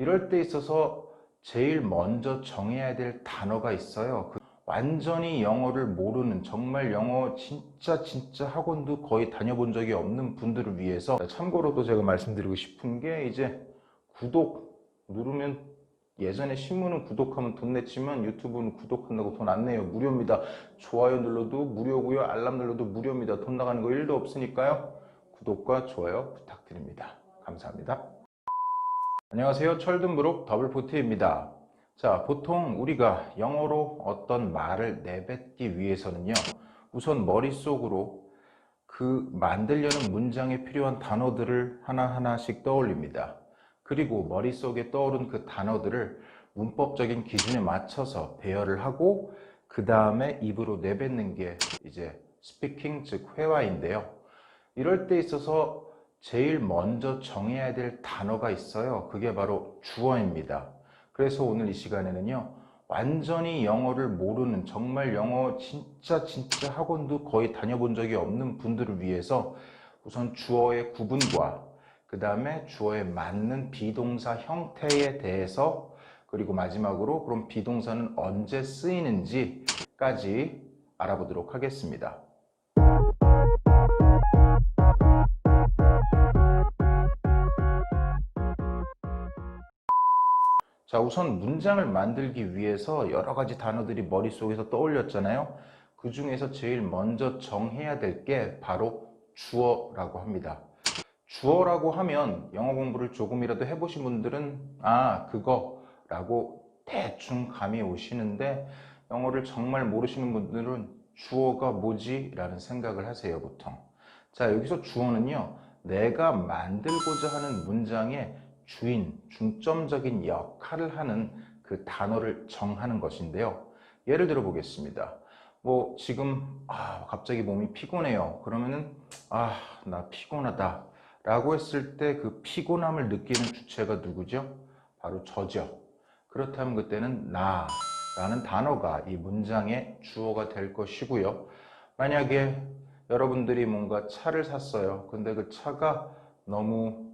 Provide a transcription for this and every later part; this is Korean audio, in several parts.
이럴 때 있어서 제일 먼저 정해야 될 단어가 있어요. 그 완전히 영어를 모르는 정말 영어 진짜 진짜 학원도 거의 다녀본 적이 없는 분들을 위해서 참고로도 제가 말씀드리고 싶은 게 이제 구독 누르면 예전에 신문은 구독하면 돈 냈지만 유튜브는 구독한다고 돈 안 내요. 무료입니다. 좋아요 눌러도 무료고요. 알람 눌러도 무료입니다. 돈 나가는 거 1도 없으니까요. 구독과 좋아요 부탁드립니다. 감사합니다. 안녕하세요. 철든브룩 더블포트입니다. 자, 보통 우리가 영어로 어떤 말을 내뱉기 위해서는요. 우선 머릿속으로 그 만들려는 문장에 필요한 단어들을 하나하나씩 떠올립니다. 그리고 머릿속에 떠오른 그 단어들을 문법적인 기준에 맞춰서 배열을 하고 그 다음에 입으로 내뱉는 게 이제 스피킹 즉 회화인데요. 이럴 때 있어서 제일 먼저 정해야 될 단어가 있어요. 그게 바로 주어입니다. 그래서 오늘 이 시간에는요. 완전히 영어를 모르는 정말 영어 진짜 진짜 학원도 거의 다녀본 적이 없는 분들을 위해서 우선 주어의 구분과 그 다음에 주어에 맞는 비동사 형태에 대해서 그리고 마지막으로 그럼 비동사는 언제 쓰이는지까지 알아보도록 하겠습니다. 자, 우선 문장을 만들기 위해서 여러 가지 단어들이 머릿속에서 떠올렸잖아요. 그 중에서 제일 먼저 정해야 될 게 바로 주어라고 합니다. 주어라고 하면 영어 공부를 조금이라도 해보신 분들은 아, 그거 라고 대충 감이 오시는데 영어를 정말 모르시는 분들은 주어가 뭐지? 라는 생각을 하세요, 보통. 자, 여기서 주어는요, 내가 만들고자 하는 문장의 주인, 중점적인 역할을 하는 그 단어를 정하는 것인데요. 예를 들어 보겠습니다. 뭐 지금 아, 갑자기 몸이 피곤해요. 그러면은 아, 나 피곤하다. 라고 했을 때 그 피곤함을 느끼는 주체가 누구죠? 바로 저죠. 그렇다면 그때는 나 라는 단어가 이 문장의 주어가 될 것이고요. 만약에 여러분들이 뭔가 차를 샀어요. 근데 그 차가 너무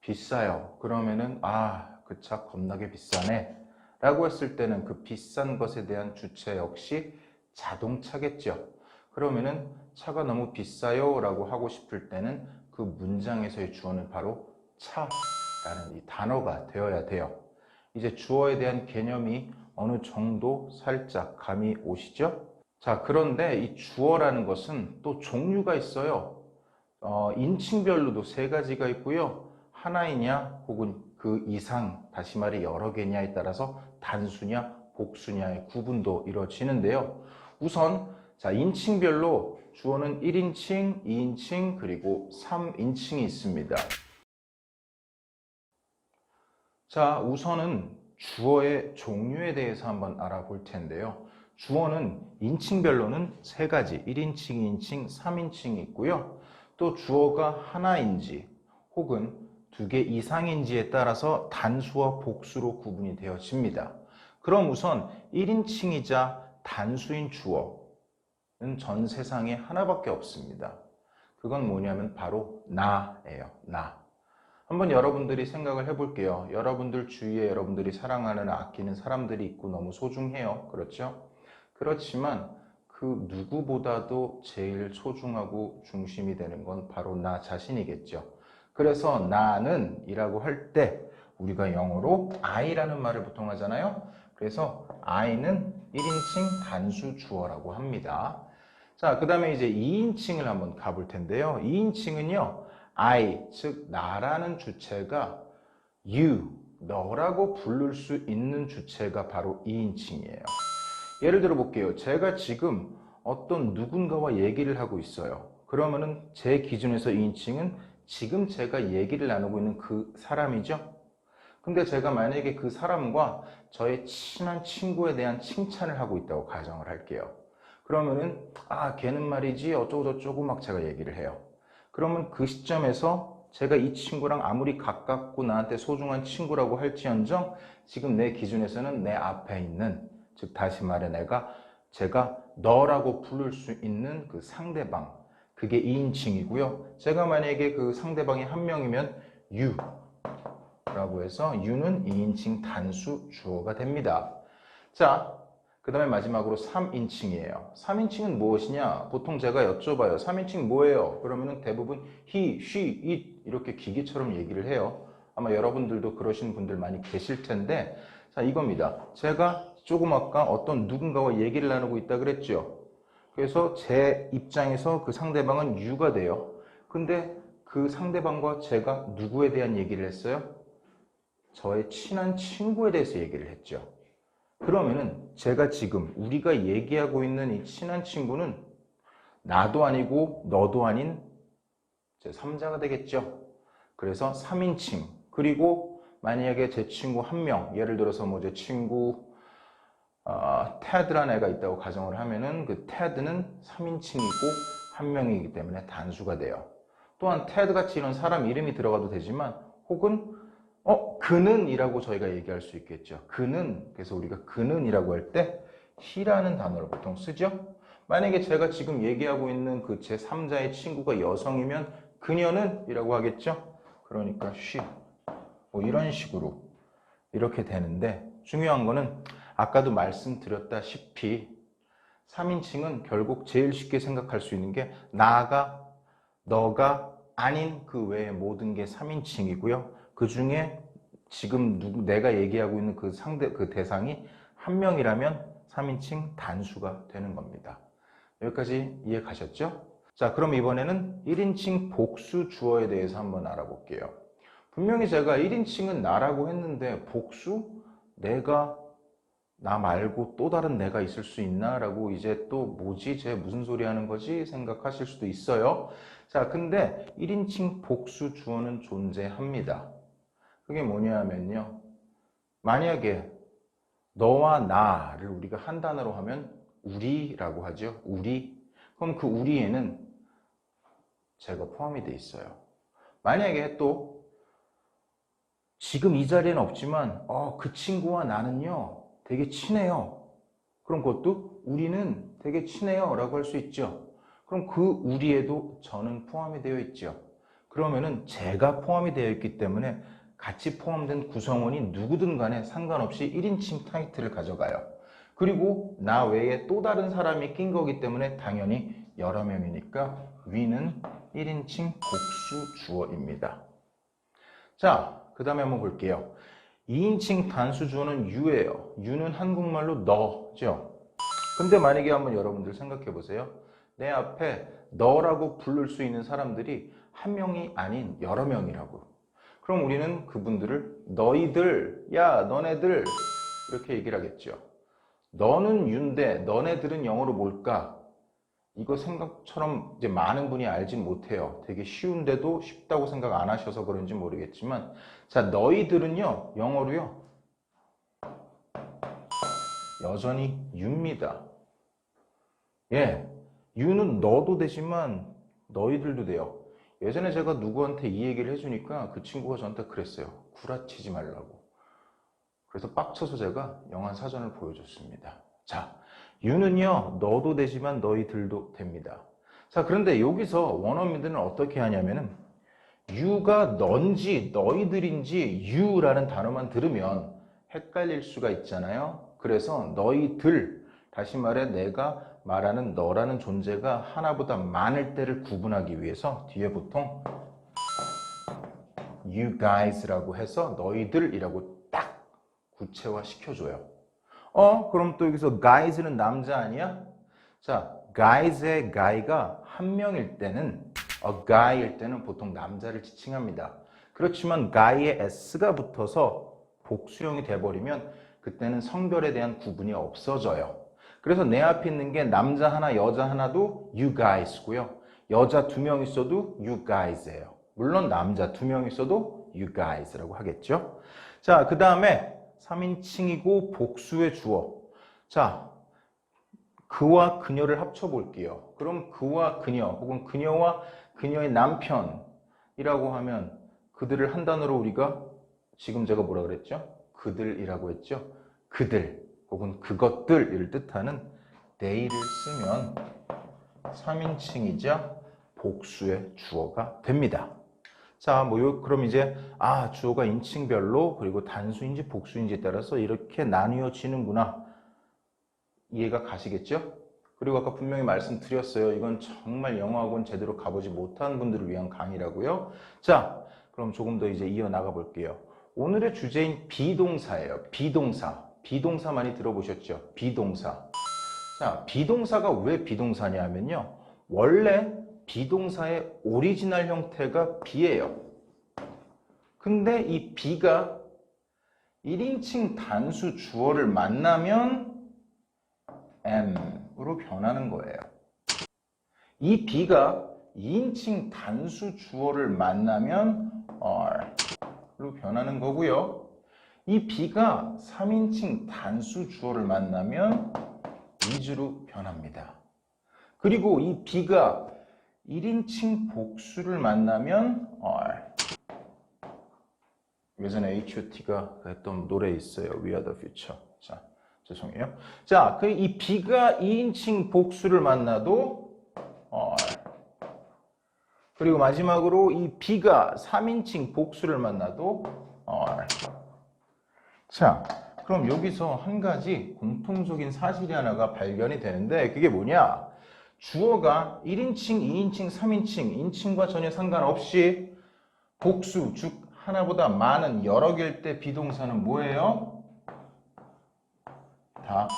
비싸요. 그러면은 아, 그 차 겁나게 비싸네. 라고 했을 때는 그 비싼 것에 대한 주체 역시 자동차겠죠. 그러면은 차가 너무 비싸요. 라고 하고 싶을 때는 그 문장에서의 주어는 바로 차라는 이 단어가 되어야 돼요. 이제 주어에 대한 개념이 어느 정도 살짝 감이 오시죠? 자, 그런데 이 주어라는 것은 또 종류가 있어요. 어, 인칭별로도 세 가지가 있고요. 하나이냐 혹은 그 이상, 다시 말해 여러 개냐에 따라서 단수냐 복수냐의 구분도 이루어지는데요. 우선 자, 인칭별로 주어는 1인칭, 2인칭, 그리고 3인칭이 있습니다. 자, 우선은 주어의 종류에 대해서 한번 알아볼 텐데요. 주어는 인칭별로는 세 가지, 1인칭, 2인칭, 3인칭이 있고요. 또 주어가 하나인지 혹은 두 개 이상인지에 따라서 단수와 복수로 구분이 되어집니다. 그럼 우선 1인칭이자 단수인 주어는 전 세상에 하나밖에 없습니다. 그건 뭐냐면 바로 나예요. 나. 한번 여러분들이 생각을 해볼게요. 여러분들 주위에 여러분들이 사랑하는 아끼는 사람들이 있고 너무 소중해요. 그렇죠? 그렇지만 그 누구보다도 제일 소중하고 중심이 되는 건 바로 나 자신이겠죠. 그래서 나는 이라고 할 때 우리가 영어로 I라는 말을 보통 하잖아요. 그래서 I는 1인칭 단수 주어라고 합니다. 자, 그 다음에 이제 2인칭을 한번 가볼 텐데요. 2인칭은요, I, 즉, 나라는 주체가 you, 너라고 부를 수 있는 주체가 바로 2인칭이에요. 예를 들어 볼게요. 제가 지금 어떤 누군가와 얘기를 하고 있어요. 그러면은 제 기준에서 2인칭은 지금 제가 얘기를 나누고 있는 그 사람이죠. 근데 제가 만약에 그 사람과 저의 친한 친구에 대한 칭찬을 하고 있다고 가정을 할게요. 그러면은 아 걔는 말이지 어쩌고 저쩌고 막 제가 얘기를 해요. 그러면 그 시점에서 제가 이 친구랑 아무리 가깝고 나한테 소중한 친구라고 할지언정 지금 내 기준에서는 내 앞에 있는 즉 다시 말해 내가 제가 너라고 부를 수 있는 그 상대방 그게 2인칭이고요. 제가 만약에 그 상대방이 한 명이면 you 주어라고 해서 you는 2인칭 단수 주어가 됩니다. 자, 그 다음에 마지막으로 3인칭이에요. 3인칭은 무엇이냐? 보통 제가 여쭤봐요. 3인칭 뭐예요? 그러면은 대부분 he, she, it 이렇게 기계처럼 얘기를 해요. 아마 여러분들도 그러신 분들 많이 계실 텐데 자 이겁니다. 제가 조금 아까 어떤 누군가와 얘기를 나누고 있다 그랬죠. 그래서 제 입장에서 그 상대방은 you가 돼요. 근데 그 상대방과 제가 누구에 대한 얘기를 했어요? 저의 친한 친구에 대해서 얘기를 했죠. 그러면은 제가 지금 우리가 얘기하고 있는 이 친한 친구는 나도 아니고 너도 아닌 제 3자가 되겠죠. 그래서 3인칭. 그리고 만약에 제 친구 한 명, 예를 들어서 뭐 제 친구 어, 테드라는 애가 있다고 가정을 하면은 그 테드는 3인칭이고 한 명이기 때문에 단수가 돼요. 또한 테드 같이 이런 사람 이름이 들어가도 되지만 혹은 어 그는 이라고 저희가 얘기할 수 있겠죠. 그는 그래서 우리가 그는 이라고 할때 he라는 단어를 보통 쓰죠. 만약에 제가 지금 얘기하고 있는 그 제 3자의 친구가 여성이면 그녀는 이라고 하겠죠. 그러니까 she 뭐 이런 식으로 이렇게 되는데 중요한 거는 아까도 말씀드렸다시피 3인칭은 결국 제일 쉽게 생각할 수 있는 게 나가 너가 아닌 그 외의 모든 게 3인칭이고요. 그 중에 지금 누구, 내가 얘기하고 있는 그 상대, 그 대상이 한 명이라면 3인칭 단수가 되는 겁니다. 여기까지 이해 가셨죠? 자, 그럼 이번에는 1인칭 복수 주어에 대해서 한번 알아볼게요. 분명히 제가 1인칭은 나라고 했는데 복수? 내가 나 말고 또 다른 내가 있을 수 있나? 라고 이제 또 뭐지? 쟤 무슨 소리 하는 거지? 생각하실 수도 있어요. 자, 근데 1인칭 복수 주어는 존재합니다. 그게 뭐냐면요. 만약에 너와 나를 우리가 한 단어로 하면 우리라고 하죠. 우리. 그럼 그 우리에는 제가 포함이 돼 있어요. 만약에 또 지금 이 자리에는 없지만 어, 그 친구와 나는요 되게 친해요. 그럼 그것도 우리는 되게 친해요 라고 할 수 있죠. 그럼 그 우리에도 저는 포함이 되어 있죠. 그러면은 제가 포함이 되어 있기 때문에 같이 포함된 구성원이 누구든 간에 상관없이 1인칭 타이틀을 가져가요. 그리고 나 외에 또 다른 사람이 낀 거기 때문에 당연히 여러 명이니까 위는 1인칭 복수 주어입니다. 자, 그 다음에 한번 볼게요. 2인칭 단수 주어는 you예요. you는 한국말로 너죠. 근데 만약에 한번 여러분들 생각해 보세요. 내 앞에 너라고 부를 수 있는 사람들이 한 명이 아닌 여러 명이라고. 그럼 우리는 그분들을 너희들, 야, 너네들 이렇게 얘기를 하겠죠. 너는 윤데 너네들은 영어로 뭘까? 이거 생각처럼 이제 많은 분이 알진 못해요. 되게 쉬운데도 쉽다고 생각 안 하셔서 그런지 모르겠지만 자 너희들은요 영어로요 여전히 유입니다. 예, 유는 너도 되지만 너희들도 돼요. 예전에 제가 누구한테 이 얘기를 해주니까 그 친구가 저한테 그랬어요. 구라치지 말라고. 그래서 빡쳐서 제가 영한 사전을 보여줬습니다. 자, 유는요, 너도 되지만 너희들도 됩니다. 자, 그런데 여기서 원어민들은 어떻게 하냐면은, 유가 넌지 너희들인지 유라는 단어만 들으면 헷갈릴 수가 있잖아요. 그래서 너희들, 다시 말해 내가 말하는 너라는 존재가 하나보다 많을 때를 구분하기 위해서 뒤에 보통 you guys라고 해서 너희들이라고 딱 구체화 시켜줘요. 어? 그럼 또 여기서 guys는 남자 아니야? 자, guys의 guy가 한 명일 때는 a guy일 때는 보통 남자를 지칭합니다. 그렇지만 guy에 s가 붙어서 복수형이 돼버리면 그때는 성별에 대한 구분이 없어져요. 그래서 내 앞에 있는 게 남자 하나, 여자 하나도 you guys고요. 여자 두 명 있어도 you guys예요. 물론 남자 두 명 있어도 you guys라고 하겠죠. 자, 그 다음에 3인칭이고 복수의 주어. 자, 그와 그녀를 합쳐볼게요. 그럼 그와 그녀 혹은 그녀와 그녀의 남편이라고 하면 그들을 한 단어로 우리가 지금 제가 뭐라 그랬죠? 그들이라고 했죠? 그들 혹은 그것들을 뜻하는 they를 쓰면 3인칭이자 복수의 주어가 됩니다. 자, 뭐, 요, 그럼 이제, 아, 주어가 인칭별로, 그리고 단수인지 복수인지에 따라서 이렇게 나뉘어지는구나. 이해가 가시겠죠? 그리고 아까 분명히 말씀드렸어요. 이건 정말 영어학원 제대로 가보지 못한 분들을 위한 강의라고요. 자, 그럼 조금 더 이제 이어나가 볼게요. 오늘의 주제인 비동사예요. 비동사. 비동사 많이 들어보셨죠? 비동사. 자, 비동사가 왜 비동사냐면요. 원래 비동사의 오리지널 형태가 비예요. 근데 이 비가 1인칭 단수 주어를 만나면 am으로 변하는 거예요. 이 비가 2인칭 단수 주어를 만나면 are로 변하는 거고요. 이 비가 3인칭 단수 주어를 만나면 is로 변합니다. 그리고 이 비가 1인칭 복수를 만나면 are. 예전에 H.O.T가 했던 노래 있어요. We are the future. 자, 죄송해요. 자, 그이 비가 2인칭 복수를 만나도 are. 그리고 마지막으로 이 비가 3인칭 복수를 만나도 are. 자, 그럼 여기서 한 가지 공통적인 사실이 하나가 발견이 되는데 그게 뭐냐? 주어가 1인칭, 2인칭, 3인칭, 인칭과 전혀 상관없이 복수, 즉 하나보다 많은 여러 개일 때 비동사는 뭐예요? 다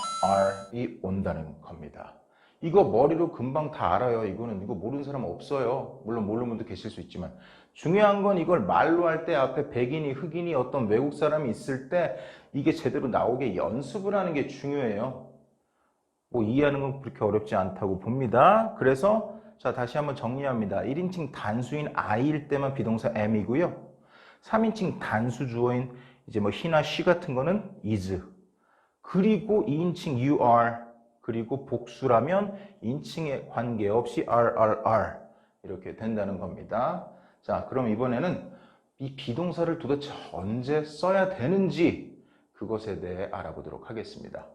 are이 온다는 겁니다. 이거 머리로 금방 다 알아요. 이거는 이거 모르는 사람 없어요. 물론 모르는 분도 계실 수 있지만 중요한 건 이걸 말로 할 때 앞에 백인이 흑인이 어떤 외국 사람이 있을 때 이게 제대로 나오게 연습을 하는 게 중요해요. 뭐 이해하는 건 그렇게 어렵지 않다고 봅니다. 그래서 자 다시 한번 정리합니다. 1인칭 단수인 I일 때만 비동사 am이고요. 3인칭 단수 주어인 이제 뭐 he나 she 같은 거는 is. 그리고 2인칭 you are. 그리고 복수라면 인칭에 관계없이 are. 이렇게 된다는 겁니다. 자, 그럼 이번에는 이 비동사를 도대체 언제 써야 되는지 그것에 대해 알아보도록 하겠습니다.